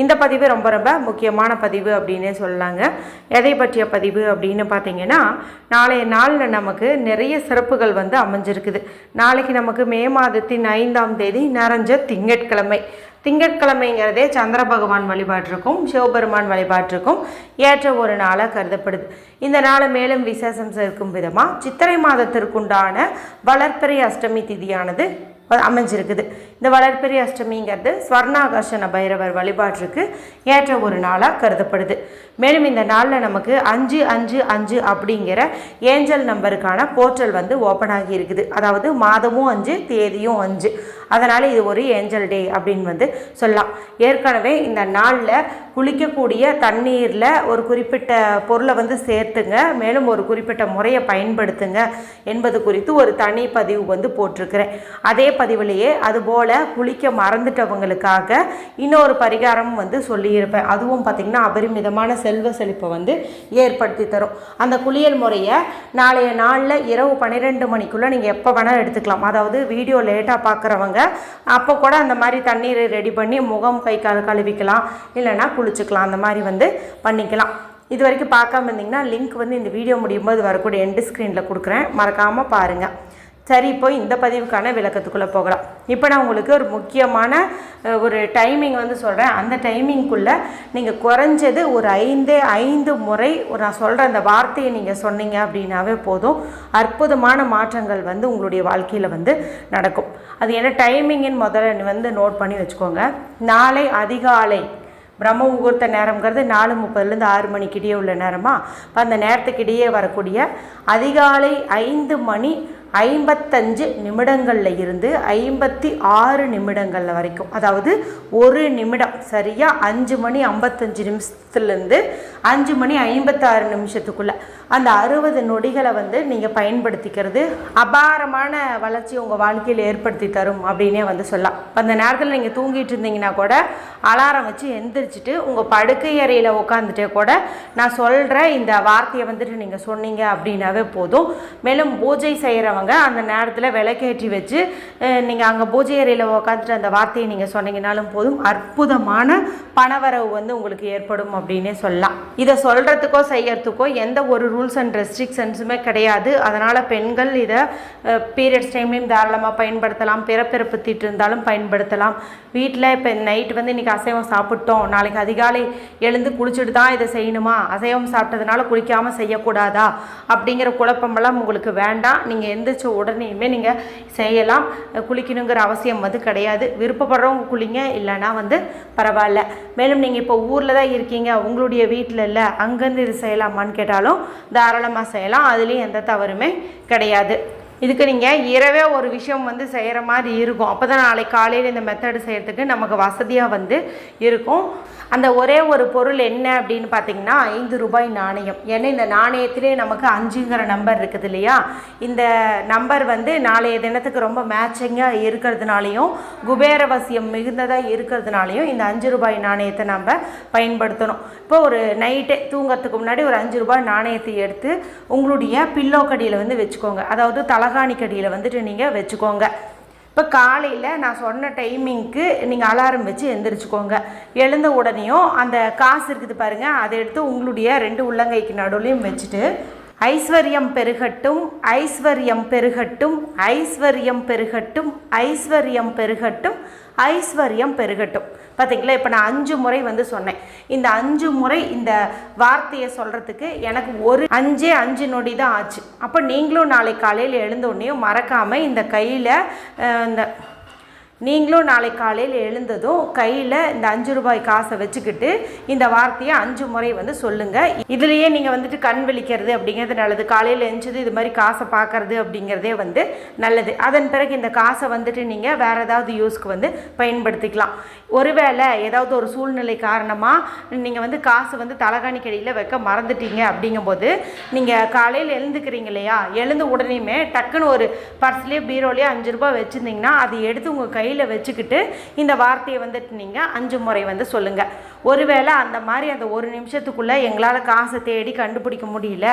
இந்த பதிவு ரொம்ப ரொம்ப முக்கியமான பதிவு அப்படின்னே சொல்லலாங்க. எதை பற்றிய பதிவு அப்படின்னு பார்த்தீங்கன்னா நாளைய நாளில் நமக்கு நிறைய சிறப்புகள் வந்து அமைஞ்சிருக்குது. நாளைக்கு நமக்கு மே மாதத்தின் ஐந்தாம் தேதி நிறைஞ்ச திங்கட்கிழமை. திங்கட்கிழமைங்கிறதே சந்திர பகவான் வழிபாட்டிற்கும் சிவபெருமான் வழிபாட்டிற்கும் ஏற்ற ஒரு நாளாக கருதப்படுது. இந்த நாளை மேலும் விசேஷம் சேர்க்கும் விதமாக சித்திரை மாதத்திற்குண்டான வளர்ப்பிறை அஷ்டமி திதியானது அமைஞ்சிருக்குது. இந்த வளர்ப்பிறை அஷ்டமிங்கிறது ஸ்வர்ணாகர்ஷண பைரவர் வழிபாட்டிற்கு ஏற்ற ஒரு நாளாக கருதப்படுது. மேலும் இந்த நாளில் நமக்கு அஞ்சு அஞ்சு அஞ்சு அப்படிங்கிற ஏஞ்சல் நம்பருக்கான போர்ட்டல் வந்து ஓப்பன் ஆகி இருக்குது. அதாவது மாதமும் அஞ்சு தேதியும் அஞ்சு. அதனால் இது ஒரு ஏஞ்சல் டே அப்படின்னு வந்து சொல்லலாம். ஏற்கனவே இந்த நாளில் குளிக்கக்கூடிய தண்ணீரில் ஒரு குறிப்பிட்ட பொருளை வந்து சேர்த்துங்க. மேலும் ஒரு குறிப்பிட்ட முறையை பயன்படுத்துங்க என்பது குறித்து ஒரு தனி பதிவு வந்து போட்டிருக்கிறேன். அதே பதிவுலேயே அதுபோல் குளிக்க மறந்துட்டவங்களுக்காக இன்னொரு பரிகாரம் வந்து சொல்லியிருப்பேன். அதுவும் பார்த்திங்கன்னா அபரிமிதமான செல்வ செழிப்பை வந்து ஏற்படுத்தி தரும். அந்த குளியல் முறையை நாளைய நாளில் இரவு பன்னிரெண்டு மணிக்குள்ளே நீங்கள் எப்போ வேணால் எடுத்துக்கலாம். அதாவது வீடியோ லேட்டாக பார்க்குறவங்க அப்போ கூட அந்த மாதிரி தண்ணீரை ரெடி பண்ணி முகம் கை கால் கழுவிக்கலாம். இல்லைன்னா குளிச்சுக்கலாம். அந்த மாதிரி வந்து பண்ணிக்கலாம். இது வரைக்கும் பார்க்காம இருந்தீங்கன்னா லிங்க் வந்து இந்த வீடியோ முடியும் போது வரக்கூடிய எண்டு ஸ்க்ரீனில் கொடுக்குறேன். மறக்காமல் பாருங்கள் சரி இப்போ இந்த பதிவுக்கான விளக்கத்துக்குள்ளே போகலாம். இப்போ நான் உங்களுக்கு ஒரு முக்கியமான ஒரு டைமிங் வந்து சொல்கிறேன் அந்த டைமிங்குள்ளே நீங்கள் குறைஞ்சது ஒரு ஐந்தே ஐந்து முறை நான் சொல்கிற அந்த வார்த்தையை நீங்கள் சொன்னீங்க அப்படின்னாவே போதும். அற்புதமான மாற்றங்கள் வந்து உங்களுடைய வாழ்க்கையில் வந்து நடக்கும். அது என்ன டைமிங்னு முதல்ல வந்து நோட் பண்ணி வச்சுக்கோங்க. நாளை அதிகாலை பிரம்ம முகூர்த்த நேரங்கிறது நாலு முப்பதுலேருந்து ஆறு மணிக்கிடையே உள்ள நேரமாக இப்போ அந்த நேரத்துக்கிடையே வரக்கூடிய அதிகாலை ஐந்து மணி ஐம்பத்தஞ்சு நிமிடங்களில் இருந்து ஐம்பத்தி ஆறு நிமிடங்களில் வரைக்கும். அதாவது ஒரு நிமிடம் சரியாக அஞ்சு மணி ஐம்பத்தஞ்சு நிமிஷத்துலேருந்து அஞ்சு மணி ஐம்பத்தாறு நிமிஷத்துக்குள்ளே. அந்த அறுபது நொடிகளை வந்து நீங்கள் பயன்படுத்திக்கிறது அபாரமான வளர்ச்சி உங்கள் வாழ்க்கையில் ஏற்படுத்தி தரும் அப்படின்னே வந்து சொல்லலாம். அந்த நேரத்தில் நீங்கள் தூங்கிட்டு இருந்தீங்கன்னா கூட அலாரம் வச்சு எந்திரிச்சிட்டு உங்கள் படுக்கை அறையில் உட்காந்துட்டே கூட நான் சொல்கிற இந்த வார்த்தையை வந்துட்டு நீங்கள் சொன்னீங்க அப்படின்னாவே போதும். மேலும் பூஜை செய்கிறவங்க அந்த நேரத்தில் விளக்கேற்றி வச்சு நீங்கள் அங்கே பூஜை அறையில் உட்காந்துட்டு அந்த வார்த்தையை நீங்கள் சொன்னீங்கனாலும் போதும் அற்புதமான பணவரவு வந்து உங்களுக்கு ஏற்படும் அப்படின்னே சொல்லலாம். இதை சொல்கிறதுக்கோ செய்யறதுக்கோ எந்த ஒரு ரூல்ஸ் அண்ட் ரெஸ்ட்ரிக்ஷன்ஸுமே கிடையாது. அதனால் பெண்கள் இதை பீரியட்ஸ் டைம்லையும் தாராளமாக பயன்படுத்தலாம். பிறப்பிறப்பு தீட்டு இருந்தாலும் பயன்படுத்தலாம். வீட்டில் இப்போ நைட் வந்து இன்றைக்கி அசைவம் சாப்பிட்டோம். நாளைக்கு அதிகாலை எழுந்து குளிச்சுட்டு தான் இதை செய்யணுமா? அசைவம் சாப்பிட்டதுனால குளிக்காமல் செய்யக்கூடாதா? அப்படிங்கிற குழப்பமெல்லாம் உங்களுக்கு வேண்டாம். நீங்கள் எந்த எந்திரிச்ச உடனேயுமே நீங்கள் செய்யலாம். குளிக்கணுங்கிற அவசியம் வந்து கிடையாது. விருப்பப்படுறவங்க குளிங்க இல்லைன்னா வந்து பரவாயில்ல. மேலும் நீங்கள் இப்போ ஊரில் தான் இருக்கீங்க உங்களுடைய வீட்டில் இல்லை அங்கேருந்து இது செய்யலாமான்னு கேட்டாலும் தாராளமாக செய்யலாம். அதுலேயும் எந்த தவறுமே கிடையாது. இதுக்கு நீங்கள் இரவே ஒரு விஷயம் வந்து செய்கிற மாதிரி இருக்கும். அப்போ தான் நாளைக்கு காலையில் இந்த மெத்தடு செய்கிறதுக்கு நமக்கு வசதியாக வந்து இருக்கும். அந்த ஒரே ஒரு பொருள் என்ன அப்படின்னு பார்த்தீங்கன்னா ஐந்து ரூபாய் நாணயம். ஏன்னா இந்த நாணயத்திலே நமக்கு அஞ்சுங்கிற நம்பர் இருக்குது இல்லையா? இந்த நம்பர் வந்து நாளைய தினத்துக்கு ரொம்ப மேட்சிங்காக இருக்கிறதுனாலையும் குபேரவசியம் மிகுந்ததாக இருக்கிறதுனாலையும் இந்த அஞ்சு ரூபாய் நாணயத்தை நம்ம பயன்படுத்தணும். இப்போ ஒரு நைட்டு தூங்கிறதுக்கு முன்னாடி ஒரு அஞ்சு ரூபாய் நாணயத்தை எடுத்து உங்களுடைய பில்லோ கடியில் வந்து வச்சுக்கோங்க. அதாவது தலை கடியில் வந்துட்டு நீங்கள் வச்சுக்கோங்க. இப்போ காலையில் நான் சொன்ன டைமிங்க்கு நீங்கள் அலாரம் வச்சு எந்திரிச்சுக்கோங்க. எழுந்த உடனேயும் அந்த காசு இருக்குது பாருங்கள் அதை எடுத்து உங்களுடைய ரெண்டு உள்ளங்கைக்கு நடுவுலையும் வச்சுட்டு ஐஸ்வர்யம் பெருகட்டும் ஐஸ்வர்யம் பெருகட்டும் ஐஸ்வர்யம் பெருகட்டும் ஐஸ்வர்யம் பெருகட்டும் ஐஸ்வர்யம் பெருகட்டும். பார்த்தீங்களா இப்போ நான் அஞ்சு முறை வந்து சொன்னேன். இந்த அஞ்சு முறை இந்த வார்த்தையை சொல்கிறதுக்கு எனக்கு ஒரு அஞ்சே அஞ்சு நொடி தான் ஆச்சு. அப்போ நீங்களும் நாளை காலையில் எழுந்தோடனே மறக்காமல் இந்த கையில் இந்த நீங்களும் நாளை காலையில் எழுந்ததும் கையில் இந்த அஞ்சு ரூபாய் காசை வச்சுக்கிட்டு இந்த வார்த்தையை அஞ்சு முறை வந்து சொல்லுங்கள் இதுலேயே நீங்கள் வந்துட்டு கண் விழிக்கிறது அப்படிங்கிறது நல்லது. காலையில் எழுந்தது இது மாதிரி காசை பார்க்கறது அப்படிங்கிறதே வந்து நல்லது. அதன் பிறகு இந்த காசை வந்துட்டு நீங்கள் வேறு ஏதாவது யூஸ்க்கு வந்து பயன்படுத்திக்கலாம். ஒருவேளை ஏதாவது ஒரு சூழ்நிலை காரணமாக நீங்கள் வந்து காசு வந்து தலகாணி கடியில் வைக்க மறந்துட்டீங்க அப்படிங்கும்போது நீங்கள் காலையில் எழுந்துக்கிறீங்க இல்லையா? எழுந்த உடனேயுமே டக்குன்னு ஒரு பர்ஸ்லேயோ பீரோலேயே அஞ்சு ரூபாய் வச்சுருந்தீங்கன்னா அதை எடுத்து உங்கள் கை கையில் வச்சுக்கிட்டு இந்த வார்த்தையை வந்துட்டு நீங்கள் அஞ்சு முறை வந்து சொல்லுங்கள் ஒருவேளை அந்த மாதிரி அந்த ஒரு நிமிஷத்துக்குள்ளே எங்களால் காசை தேடி கண்டுபிடிக்க முடியல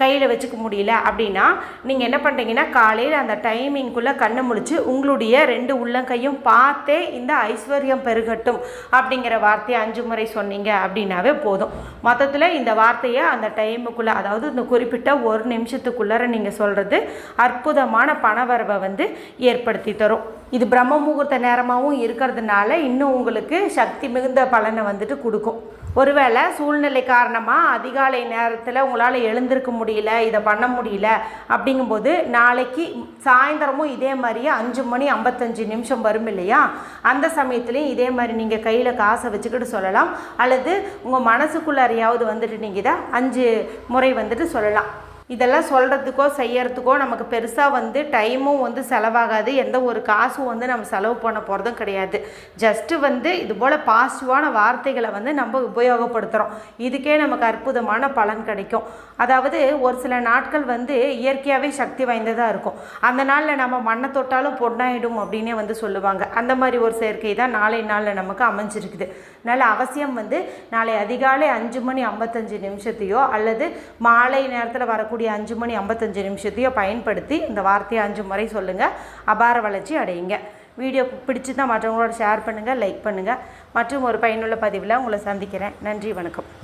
கையில் வச்சுக்க முடியல அப்படின்னா நீங்கள் என்ன பண்ணுறீங்கன்னா காலையில் அந்த டைமிங்குள்ளே கண்ணை முழிச்சு உங்களுடைய ரெண்டு உள்ளங்கையும் பார்த்தே இந்த ஐஸ்வர்யம் பெருகட்டும் அப்படிங்கிற வார்த்தையை அஞ்சு முறை சொன்னீங்க அப்படின்னாவே போதும். மொத்தத்தில் இந்த வார்த்தையை அந்த டைமுக்குள்ளே அதாவது இந்த குறிப்பிட்ட ஒரு நிமிஷத்துக்குள்ளார நீங்கள் சொல்கிறது அற்புதமான பணவரவை வந்து ஏற்படுத்தி தரும். இது பிரம்ம முகூர்த்த நேரமாகவும் இருக்கிறதுனால இன்னும் உங்களுக்கு சக்தி மிகுந்த பலனை வந்துட்டு கொடுக்கும். ஒருவேளை சூழ்நிலை காரணமாக அதிகாலை நேரத்தில் உங்களால் எழுந்திருக்க முடியல இதை பண்ண முடியல அப்படிங்கும்போது நாளைக்கு சாயந்தரமும் இதே மாதிரியே அஞ்சு மணி ஐம்பத்தஞ்சு நிமிஷம் வரும் இல்லையா? அந்த சமயத்துலேயும் இதே மாதிரி நீங்கள் கையில் காசை வச்சுக்கிட்டு சொல்லலாம். அல்லது உங்கள் மனசுக்குள்ளாரையாவது வந்துட்டு நீங்கள் இதை அஞ்சு முறை வந்துட்டு சொல்லலாம். இதெல்லாம் சொல்கிறதுக்கோ செய்யறதுக்கோ நமக்கு பெருசாக வந்து டைமும் வந்து செலவாகாது. எந்த ஒரு காசும் வந்து நம்ம செலவு பண்ண போகிறதும் கிடையாது. ஜஸ்ட்டு வந்து இது போல் பாசிட்டிவான வார்த்தைகளை வந்து நம்ம உபயோகப்படுத்துகிறோம் இதுக்கே நமக்கு அற்புதமான பலன் கிடைக்கும். அதாவது ஒரு சில நாட்கள் வந்து இயற்கையாகவே சக்தி வாய்ந்ததாக இருக்கும். அந்த நாளில் நம்ம மண்ணை தொட்டாலும் பொண்ணாயிடும் அப்படின்னே வந்து சொல்லுவாங்க. அந்த மாதிரி ஒரு சேர்க்கை தான் நாளை நாளில் நமக்கு அமைஞ்சிருக்குது. அதனால் அவசியம் வந்து நாளை அதிகாலை அஞ்சு மணி ஐம்பத்தஞ்சு நிமிஷத்தையோ அல்லது மாலை நேரத்தில் வரக்கூடிய அஞ்சு மணி ஐம்பத்தஞ்சு நிமிஷத்தையோ பயன்படுத்தி இந்த வார்த்தையை அஞ்சு முறை சொல்லுங்கள் அபார வளர்ச்சி அடையுங்க. வீடியோ பிடிச்சி தான் மற்றவங்களோட ஷேர் பண்ணுங்கள் லைக் பண்ணுங்கள் மற்றும் ஒரு பயனுள்ள பதிவில் உங்களை சந்திக்கிறேன். நன்றி வணக்கம்.